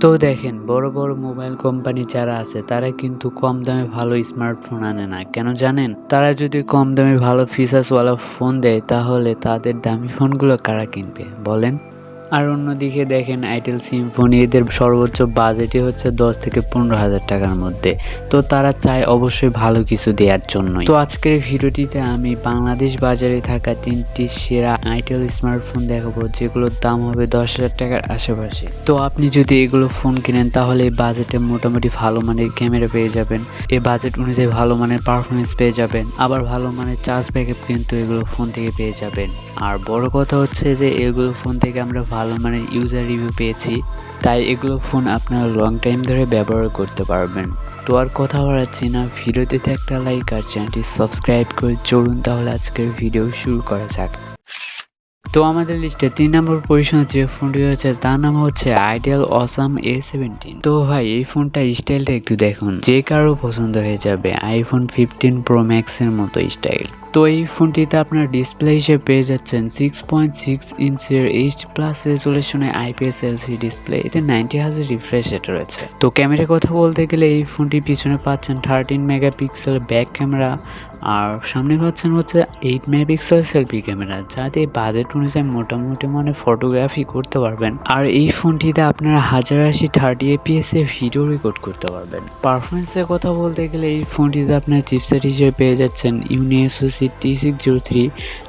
তো দেখেন, বড় বড় মোবাইল কোম্পানি যারা আছে, তারা কিন্তু কম দামে ভালো স্মার্টফোন আনে না। কেন জানেন? তারা যদি কম দামে ভালো ফিচার্সওয়ালা ফোন দেয়, তাহলে তাদের দামি ফোনগুলো কারা কিনবে? বলেন। আর অন্যদিকে দেখেন আইটেল সিম্ফনি এদের সর্বোচ্চ বাজেটই হচ্ছে দশ থেকে পনেরো হাজার টাকার মধ্যে। তো তারা চায় অবশ্যই ভালো কিছু দেওয়ার জন্য তো আজকের ভিডিওটিতে আমি বাংলাদেশ বাজারে থাকা তিনটি সেরা আইটেল স্মার্টফোন দেখাবো, যেগুলোর দাম হবে দশ হাজার টাকার আশেপাশে। তো আপনি যদি এগুলো ফোন কিনেন, তাহলে এই বাজেটে মোটামুটি ভালো মানের ক্যামেরা পেয়ে যাবেন। এই বাজেট অনুযায়ী ভালো মানের পারফরমেন্স পেয়ে যাবেন। আবার ভালো মানের চার্জ ব্যাকআপ কিন্তু এগুলো ফোন থেকে পেয়ে যাবেন। আর বড় কথা হচ্ছে যে, এগুলো ফোন থেকে আমরা ভালো মানের ইউজার রিভিউ পেয়েছি, তাই এগুলো ফোন আপনারা লং টাইম ধরে ব্যবহার করতে পারবেন। তো আর কথা বাড়াচ্ছি না, ভিডিওতে একটা লাইক আর চ্যানেলটি সাবস্ক্রাইব করে চলুন তাহলে আজকের ভিডিও শুরু করা যাক। তো আমাদের লিস্টে তিন নম্বর পজিশনে যে ফোনটি রয়েছে, তার নাম হচ্ছে আইডিয়াল অসাম এ সেভেন্টিন তো ভাই, এই ফোনটা স্টাইলটা একটু দেখুন, যে কারও পছন্দ হয়ে যাবে আইফোন ফিফটিন প্রো ম্যাক্সের মতো স্টাইল তো এই ফোনটিতে আপনার ডিসপ্লে হিসেবে পেয়ে যাচ্ছেন সিক্স পয়েন্ট সিক্স ইঞ্চের এইচ প্লাস রেজুলেশনে আইপিএস এলসি ডিসপ্লে এতে নাইনটি হাজার রিফ্রেশ রেট রয়েছে। তো ক্যামেরার কথা বলতে গেলে এই ফোনটির পিছনে পাচ্ছেন থার্টিন মেগাপিক্সেল ব্যাক ক্যামেরা আর সামনে পাচ্ছেন হচ্ছে এইট মেগাপিক্সেল সেলফি ক্যামেরা যাতে বাজেট অনুযায়ী মোটামুটি মানে ফটোগ্রাফি করতে পারবেন। আর এই ফোনটিতে আপনারা হাজার আশি থার্টি এপিএস এ ভিডিও রেকর্ড করতে পারবেন। পারফরমেন্সের কথা বলতে গেলে এই ফোনটিতে আপনার চিপসেট হিসেবে পেয়ে যাচ্ছেন Unisoc T six zero three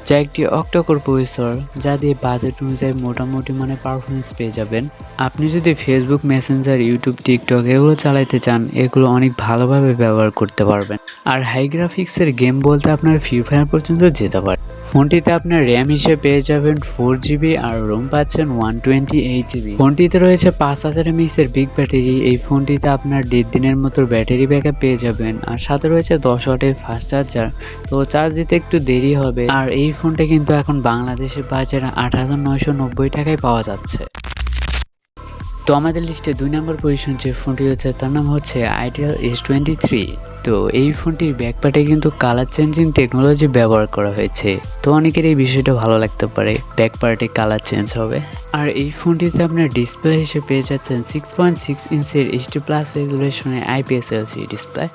যা একটি অক্টোকোর প্রসেসর যা দিয়ে বাজেট অনুযায়ী মোটামুটি মানে পারফরমেন্স পেয়ে যাবেন। আপনি যদি ফেসবুক মেসেঞ্জার ইউটিউব টিকটক এগুলো চালাইতে চান, এগুলো অনেক ভালোভাবে ব্যবহার করতে পারবেন। আর হাই গ্রাফিক্সের গেম বলতে আপনার ফ্রি ফায়ার পর্যন্ত যেতে পারে। ফোনটিতে আপনার র্যাম হিসেবে পেয়ে যাবেন ফোর জিবি আর রোম পাচ্ছেন ওয়ান টোয়েন্টি এইট জিবি ফোনটিতে রয়েছে পাঁচ হাজার এমএসের বিগ ব্যাটারি এই ফোনটিতে আপনার দেড় দিনের মতো ব্যাটারি ব্যাকআপ পেয়ে যাবেন। আর সাথে রয়েছে দশ ওয়াটের ফাস্ট চার্জার তো চার্জ দিতে একটু দেরি হবে। আর এই ফোনটা কিন্তু এখন বাংলাদেশে বাজারে আট হাজার নয়শো নব্বই টাকায় পাওয়া যাচ্ছে। তো আমাদের লিস্টে দুই নম্বর পজিশন যে ফোনটি হচ্ছে তার নাম হচ্ছে আইডিয়াল এস টোয়েন্টি থ্রি তো এই ফোনটির ব্যাকপার্টে কিন্তু কালার চেঞ্জিং টেকনোলজি ব্যবহার করা হয়েছে। তো অনেকের এই বিষয়টা ভালো লাগতে পারে ব্যাক পার্টে কালার চেঞ্জ হবে। আর এই ফোনটিতে আপনার ডিসপ্লে হিসেবে পেয়ে যাচ্ছেন সিক্স পয়েন্ট সিক্স ইঞ্চের এইচডি প্লাস রেজুলেশনে আইপিএস এলসি ডিসপ্লে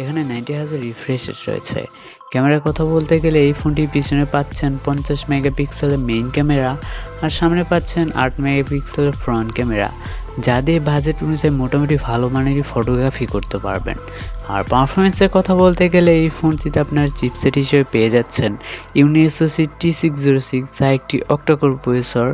এখানে নাইনটি হাজার রিফ্রেশ রয়েছে। ক্যামেরার কথা বলতে গেলে এই ফোনটির পিছনে পাচ্ছেন পঞ্চাশ মেগাপিক্সেলের মেইন ক্যামেরা আর সামনে পাচ্ছেন আট মেগাপিক্সেলের ফ্রন্ট ক্যামেরা। যা দিয়ে বাজেট অনুযায়ী মোটামুটি ভালো মানেরই ফটোগ্রাফি করতে পারবেন। আর পারফরমেন্সের কথা বলতে গেলে এই ফোনটিতে আপনার চিপসেট হিসেবে পেয়ে যাচ্ছেন Unisoc T six zero six যা একটি অক্টাকোর প্রসেসর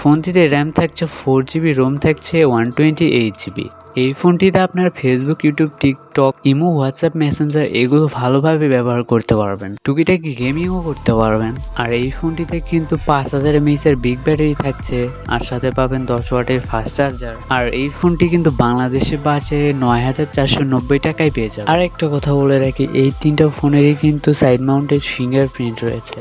ফোনটিতে র্যাম থাকছে ফোর জিবি রোম থাকছে ওয়ান টোয়েন্টি এইট জিবি এই ফোনটিতে আপনার Facebook YouTube TikTok imo WhatsApp Messenger এগুলো ভালোভাবে ব্যবহার করতে পারবেন। টুকিটাকি গেমিংও করতে পারবেন। আর এই ফোনটিতে কিন্তু পাঁচ হাজার এমএইচের বিগ ব্যাটারি থাকছে আর সাথে পাবেন দশ ওয়াটের ফাস্ট চার্জার আর এই ফোনটি কিন্তু বাংলাদেশে বাজে নয় হাজার চারশো নব্বই টাকায় পেয়ে যাবে। আর একটা কথা বলে রাখি, এই তিনটা ফোনেরই কিন্তু সাইড মাউন্টেড ফিঙ্গারপ্রিন্ট রয়েছে।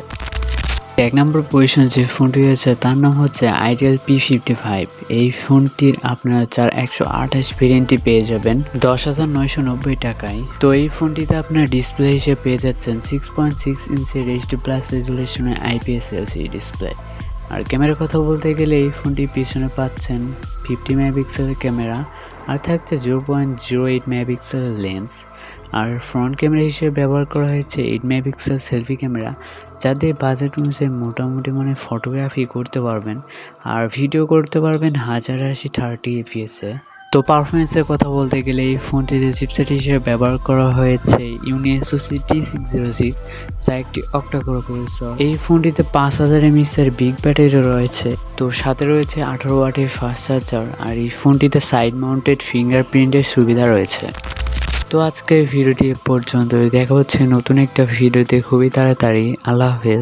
এক নম্বর পজিশন যে ফোনটি রয়েছে, তার নাম হচ্ছে আইডিয়াল পি ফিফটি ফাইভ এই ফোনটির আপনারা চার একশো আঠাশ ভেরিয়েন্টটি পেয়ে যাবেন, দশ হাজার নয়শো নব্বই টাকায়। তো এই ফোনটিতে আপনার ডিসপ্লে হিসেবে পেয়ে যাচ্ছেন সিক্স পয়েন্ট সিক্স ইঞ্চের এইচডি প্লাস রেজুলেশনের আইপিএস এলসি ডিসপ্লে আর ক্যামেরার কথা বলতে গেলে এই ফোনটি পিছনে পাচ্ছেন ফিফটি মেগাপিক্সেলের ক্যামেরা আর থাকছে zero point zero eight megapixel lens আর ফ্রন্ট ক্যামেরা হিসেবে ব্যবহার করা হয়েছে এইট মেগাপিক্সেল সেলফি ক্যামেরা যাতে বাজেট অনুযায়ী মোটামুটি মানে ফটোগ্রাফি করতে পারবেন আর ভিডিও করতে পারবেন হাজার আশি থার্টি এপিএসে তো পারফরমেন্সের কথা বলতে গেলে এই ফোনটিতে চিপসেট হিসেবে ব্যবহার করা হয়েছে Unisoc T six zero six যা একটি অক্টাকোর প্রসেসর এই ফোনটিতে পাঁচ হাজার এম এমএসের বিগ ব্যাটারি রয়েছে, তো সাথে রয়েছে আঠারো ওয়াটের ফাস্ট চার্জার আর এই ফোনটিতে সাইড মাউন্টেড ফিঙ্গারপ্রিন্টের সুবিধা রয়েছে। তো আজকের ভিডিওটি পর্যন্ত দেখা হচ্ছে নতুন একটা ভিডিওতে, খুবই তাড়াতাড়ি, আল্লাহ হাফেজ।